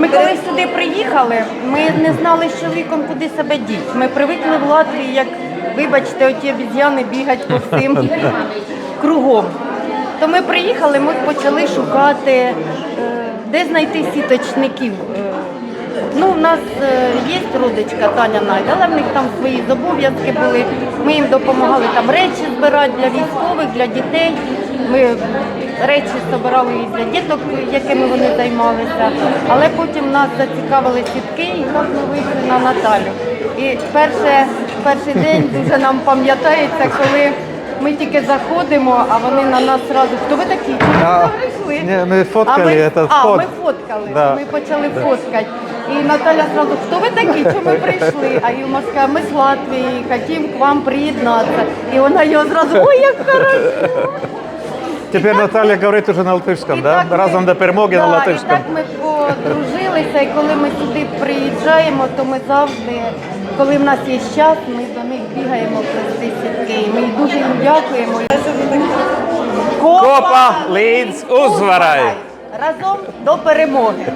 Ми коли сюди приїхали, ми не знали з чоловіком, куди себе діти. Ми привикли в Латвії, як, вибачте, оті обіз'яни бігають по всім кругом. То ми приїхали, ми почали шукати, е, де знайти сіточників. Е, Ну, у нас е, є родичка Таня Найда, але в них там свої зобов'язки були. Ми їм допомагали там речі збирати для військових, для дітей. Ми речі збирали і для діток, якими вони займалися. Але потім нас зацікавили сітки, і так ми вийшли на Наталю. І перше, перший день дуже нам пам'ятається, коли ми тільки заходимо, а вони на нас одразу, хто ви такі? А, прийшли? ні, ми фоткали а ми, а, фот. ми фоткали. Да. Ми почали фоткати. І Наталя сразу, хто ви такі, чому ми прийшли? А Юма сказала, ми з Латвії, хотім к вам приєднатися. І вона його зразу, ой, як хорошо. Тепер Наталя говорить уже на латишському, да? Разом до перемоги на латишському. так ми подружилися, і коли ми сюди приїжджаємо, то ми завжди, коли в нас є час, ми до них бігаємо плести сітки. Ми дуже їм дякуємо. Копа, Лінц, Узварай. Разом до перемоги.